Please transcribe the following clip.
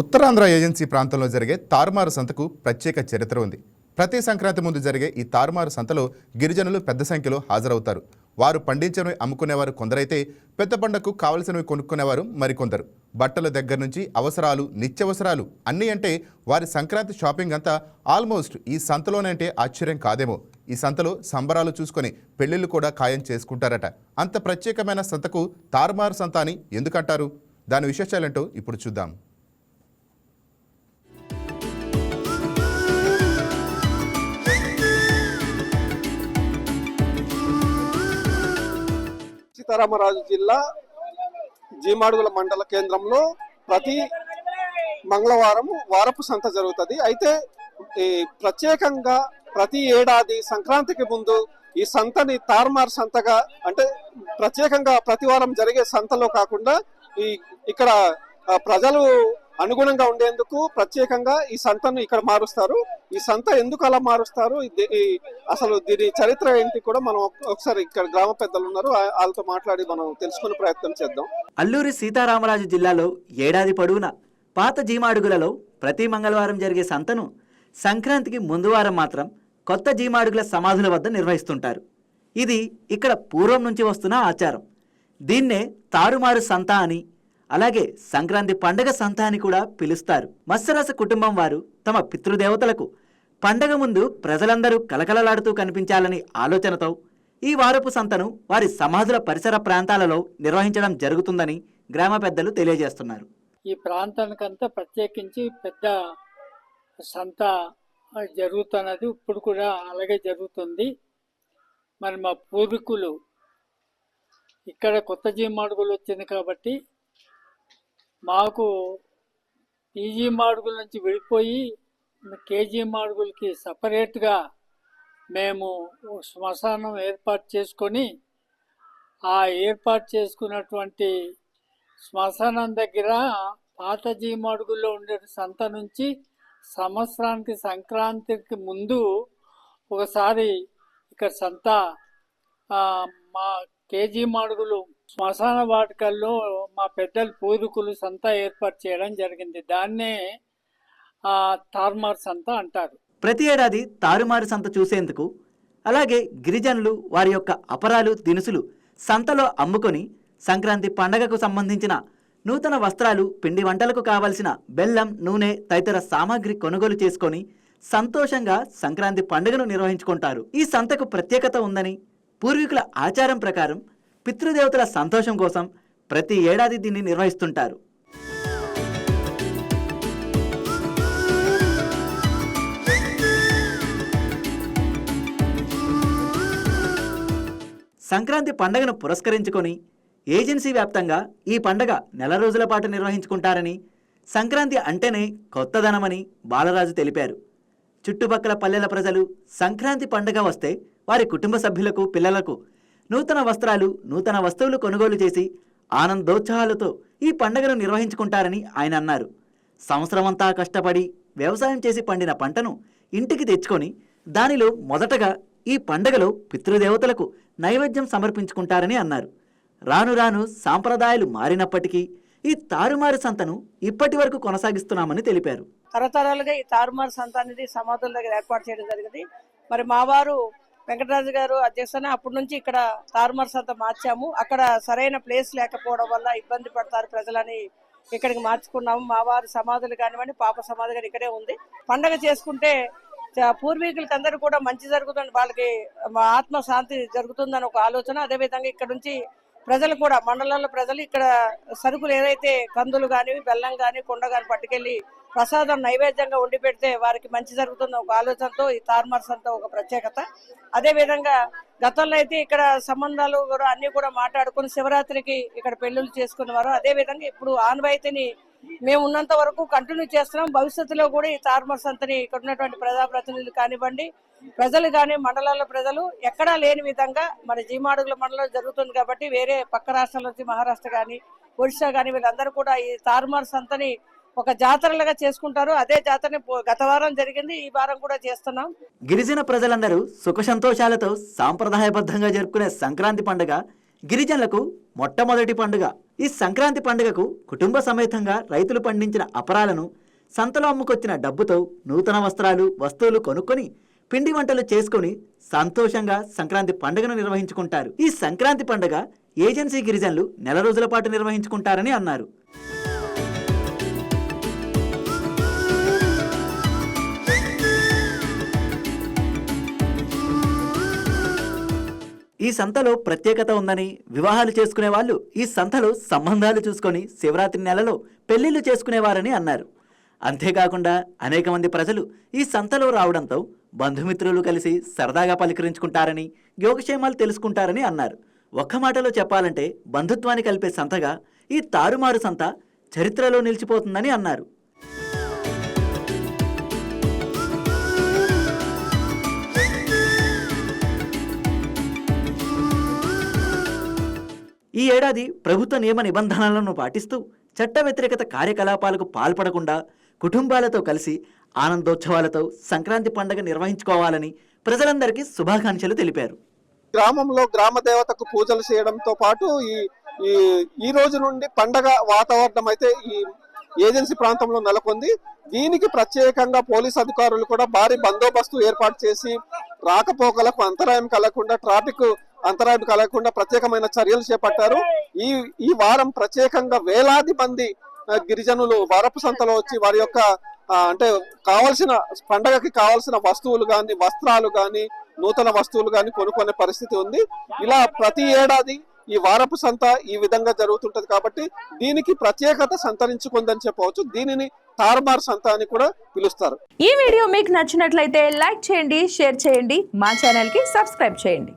Uttarandhra agency ప్రాంతంలో జరిగే తారుమారు సంతకు ప్రత్యేక చరిత్ర ఉంది. ప్రతి సంక్రాంతి ముందు జరిగే ఈ తారుమారు సంతలో గిరిజనులు పెద్ద సంఖ్యలో హాజరవుతారు. వారు పండించినవి అమ్ముకునేవారు కొందరైతే పెద్ద పండకు కావలసినవి కొనుక్కునేవారు మరికొందరు. బట్టల దగ్గర నుంచి అవసరాలు నిత్యవసరాలు అన్నీ అంటే వారి సంక్రాంతి షాపింగ్ అంతా ఆల్మోస్ట్ ఈ సంతలోనే అంటే ఆశ్చర్యం కాదేమో. ఈ సంతలో సంబరాలు చూసుకొని పెళ్ళిళ్ళు కూడా ఖాయం చేసుకుంటారట. అంత ప్రత్యేకమైన సంతకు తారుమారు సంత అని ఎందుకంటారు? దాని విశేషాలేంటో ఇప్పుడు చూద్దాం. సీతారామరాజు జిల్లా జీమాడుగుల మండల కేంద్రంలో ప్రతి మంగళవారం వారపు సంత జరుగుతుంది. అయితే ఈ ప్రత్యేకంగా ప్రతి ఏడాది సంక్రాంతికి ముందు ఈ సంతని తార్మార్ సంతగా అంటే ప్రత్యేకంగా ప్రతి వారం జరిగే సంతలో కాకుండా ఈ ఇక్కడ ప్రజలు అనుగుణంగా ఉండేందుకు ప్రత్యేకంగా ఈ సంతను ఇక్కడ మారుస్తారు. ఈ సంత ఎందుకు అలా మారుస్తారు? అసలు దీని చరిత్ర ఏంటి కూడా మనం ఒకసారి ఇక్కడ గ్రామ పెద్దలు ఉన్నారు. వాళ్ళతో మాట్లాడి మనం తెలుసుకునే ప్రయత్నం చేద్దాం. అల్లూరి సీతారామరాజు జిల్లాలో ఏడాది పొడవునా పాత జీమాడుగులలో ప్రతి మంగళవారం జరిగే సంతను సంక్రాంతికి ముందు వారం మాత్రం కొత్త జీమాడుగుల సమాధుల వద్ద నిర్వహిస్తుంటారు. ఇది ఇక్కడ పూర్వం నుంచి వస్తున్న ఆచారం. దీన్నే తారుమారు సంత అని అలాగే సంక్రాంతి పండగ సంత అని కూడా పిలుస్తారు. మత్స్యరస కుటుంబం వారు తమ పితృదేవతలకు పండగ ముందు ప్రజలందరూ కలకలలాడుతూ కనిపించాలని ఆలోచనతో ఈ వారపు సంతను వారి సమాధుల పరిసర ప్రాంతాలలో నిర్వహించడం జరుగుతుందని గ్రామ పెద్దలు తెలియజేస్తున్నారు. ఈ ప్రాంతానికంతా ప్రత్యేకించి పెద్ద సంత జరుగుతున్నది ఇప్పుడు కూడా అలాగే జరుగుతుంది. మరి మా పూర్వీకులు ఇక్కడ కొత్త జీమాడుగులు వచ్చింది కాబట్టి మాకు పీజీ మాడుగుల నుంచి విడిపోయి కేజీ మాడుగులకి సపరేట్గా మేము శ్మశానం ఏర్పాటు చేసుకొని ఆ ఏర్పాటు చేసుకున్నటువంటి శ్మశానం దగ్గర పాత జీమాడుగుల్లో ఉండే సంత నుంచి సంవత్సరానికి సంక్రాంతికి ముందు ఒకసారి ఇక్కడ సంత మా కేజీ మాడుగులు శ్మశాన వాటికల్లో మా పెద్దలు పూర్వీకులు సంత ఏర్పాటు చేయడం జరిగింది. దాన్నే ఆ, సంత అంటారు. ప్రతి ఏడాది తారుమారు సంత చూసేందుకు అలాగే గిరిజనులు వారి యొక్క అపరాలు దినుసులు సంతలో అమ్ముకొని సంక్రాంతి పండగకు సంబంధించిన నూతన వస్త్రాలు పిండి వంటలకు కావలసిన బెల్లం నూనె తదితర సామాగ్రి కొనుగోలు చేసుకొని సంతోషంగా సంక్రాంతి పండుగను నిర్వహించుకుంటారు. ఈ సంతకు ప్రత్యేకత ఉందని పూర్వీకుల ఆచారం ప్రకారం పితృదేవతల సంతోషం కోసం ప్రతి ఏడాది దీన్ని నిర్వహిస్తుంటారు. సంక్రాంతి పండగను పురస్కరించుకొని ఏజెన్సీ వ్యాప్తంగా ఈ పండగ నెల రోజుల పాటు నిర్వహించుకుంటారని సంక్రాంతి అంటేనే కొత్తదనమని బాలరాజు తెలిపారు. చుట్టుపక్కల పల్లెల ప్రజలు సంక్రాంతి పండగ వస్తే వారి కుటుంబ సభ్యులకు పిల్లలకు నూతన వస్త్రాలు నూతన వస్తువులు కొనుగోలు చేసి ఆనందోత్సాహాలతో ఈ పండగను నిర్వహించుకుంటారని ఆయన అన్నారు. సంవత్సరమంతా కష్టపడి వ్యవసాయం చేసి పండిన పంటను ఇంటికి తెచ్చుకొని దానిలో మొదటగా ఈ పండగలో పితృదేవతలకు నైవేద్యం సమర్పించుకుంటారని అన్నారు. రాను రాను సాంప్రదాయాలు మారినప్పటికీ ఈ తారుమారు సంతను ఇప్పటి వరకు కొనసాగిస్తున్నామని తెలిపారు. తరతరాలుగా ఈ తారుమారు సంత అనేది సమాధుల దగ్గర ఏర్పాటు చేయడం జరిగింది. మరి మా వారు వెంకటరాజు గారు అధ్యక్షన అప్పటి నుంచి ఇక్కడ తారుమారు అంతా మార్చాము. అక్కడ సరైన ప్లేస్ లేకపోవడం వల్ల ఇబ్బంది పడతారు ప్రజలని ఇక్కడికి మార్చుకున్నాము. మా వారి సమాధులు కానివ్వండి పాప సమాధి కానీ ఇక్కడే ఉంది. పండగ చేసుకుంటే పూర్వీకులకి అందరూ కూడా మంచి జరుగుతుంది వాళ్ళకి మా ఆత్మ శాంతి జరుగుతుందని ఒక ఆలోచన. అదే విధంగా ఇక్కడ నుంచి ప్రజలు కూడా మండలాల్లో ప్రజలు ఇక్కడ సరుకులు ఏదైతే కందులు కానీ బెల్లం కానీ కుండ కానీ పట్టుకెళ్ళి ప్రసాదం నైవేద్యంగా వండి పెడితే వారికి మంచి జరుగుతున్న ఒక ఆలోచనతో ఈ తార్మర్స్ అంతా ఒక ప్రత్యేకత. అదే విధంగా గతంలో అయితే ఇక్కడ సంబంధాలు కూడా అన్ని కూడా మాట్లాడుకుని శివరాత్రికి ఇక్కడ పెళ్ళిళ్ళు చేసుకునేవారు. అదే విధంగా ఇప్పుడు ఆనవాయితీని మేము ఉన్నంత వరకు కంటిన్యూ చేస్తున్నాం. భవిష్యత్తులో కూడా ఈ తార్మర్స్ అంతని ఇక్కడ ఉన్నటువంటి ప్రజాప్రతినిధులు కానివ్వండి ప్రజలు కానీ మండలాల ప్రజలు ఎక్కడా లేని విధంగా మన జీమాడుగుల మండలం జరుగుతుంది కాబట్టి వేరే పక్క రాష్ట్రాల నుంచి మహారాష్ట్ర కానీ ఒడిశా కానీ వీళ్ళందరూ కూడా ఈ తారుమార్ సంతని ఒక జాతరలుగా చేసుకుంటారు. అదే జాతరని గత వారం జరిగింది. ఈ వారం కూడా చేస్తున్నాం. గిరిజన ప్రజలందరూ సుఖ సంతోషాలతో సాంప్రదాయబద్ధంగా జరుపుకునే సంక్రాంతి పండుగ గిరిజనులకు మొట్టమొదటి పండుగ. ఈ సంక్రాంతి పండుగకు కుటుంబ సమేతంగా రైతులు పండించిన అపరాలను సంతలో అమ్ముకొచ్చిన డబ్బుతో నూతన వస్త్రాలు వస్తువులు కొనుక్కొని పిండి వంటలు చేసుకొని సంతోషంగా సంక్రాంతి పండుగను నిర్వహించుకుంటారు. ఈ సంక్రాంతి పండుగ ఏజెన్సీ గిరిజనులు నెల రోజుల పాటు నిర్వహించుకుంటారని అన్నారు. ఈ సంతలో ప్రత్యేకత ఉందని వివాహాలు చేసుకునే వాళ్ళు ఈ సంతలో సంబంధాలు చూసుకొని శివరాత్రి నెలలో పెళ్ళిళ్ళు చేసుకునేవారని అన్నారు. అంతేకాకుండా అనేక మంది ప్రజలు ఈ సంతలో రావడంతో బంధుమిత్రులు కలిసి సరదాగా పలకరించుకుంటారని యోగక్షేమాలు తెలుసుకుంటారని అన్నారు. ఒక్క మాటలో చెప్పాలంటే బంధుత్వాన్ని కలిపే సంతగా ఈ తారుమారు సంత చరిత్రలో నిలిచిపోతుందని అన్నారు. ఈ ఏడాది ప్రభుత్వ నియమ నిబంధనలను పాటిస్తూ చట్ట వ్యతిరేకత కార్యకలాపాలకు పాల్పడకుండా కుటుంబాలతో కలిసి ఆనందోత్సవాలతో సంక్రాంతి పండుగ నిర్వహించుకోవాలని ప్రజలందరికీ శుభాకాంక్షలు తెలిపారు. గ్రామంలో గ్రామ దేవతకు పూజలు చేయడంతో పాటు ఈ ఈ ఈ రోజు నుండి పండగ వాతావరణం అయితే ఈ ఏజెన్సీ ప్రాంతంలో నెలకొంది. దీనికి ప్రత్యేకంగా పోలీస్ అధికారులు కూడా భారీ బందోబస్తు ఏర్పాటు చేసి రాకపోకలకు అంతరాయం కలగకుండా ట్రాఫిక్ అంతరాయం కలగకుండా ప్రత్యేకమైన చర్యలు చేపట్టారు. ఈ ఈ వారం ప్రత్యేకంగా వేలాది మంది గిరిజనులు వారపు సంతలో వచ్చి వారి యొక్క అంటే కావలసిన పండగకి కావలసిన వస్తువులు కానీ వస్త్రాలు కానీ నూతన వస్తువులు కానీ కొనుక్కునే పరిస్థితి ఉంది. ఇలా ప్రతి ఏడాది ఈ వారపు సంత ఈ విధంగా జరుగుతుంటది కాబట్టి దీనికి ప్రత్యేకత సంతరించుకుందని చెప్పవచ్చు. దీనిని తారుమార్ సంత అని కూడా పిలుస్తారు. ఈ వీడియో మీకు నచ్చినట్లయితే లైక్ చేయండి షేర్ చేయండి మా ఛానల్కి సబ్స్క్రైబ్ చేయండి.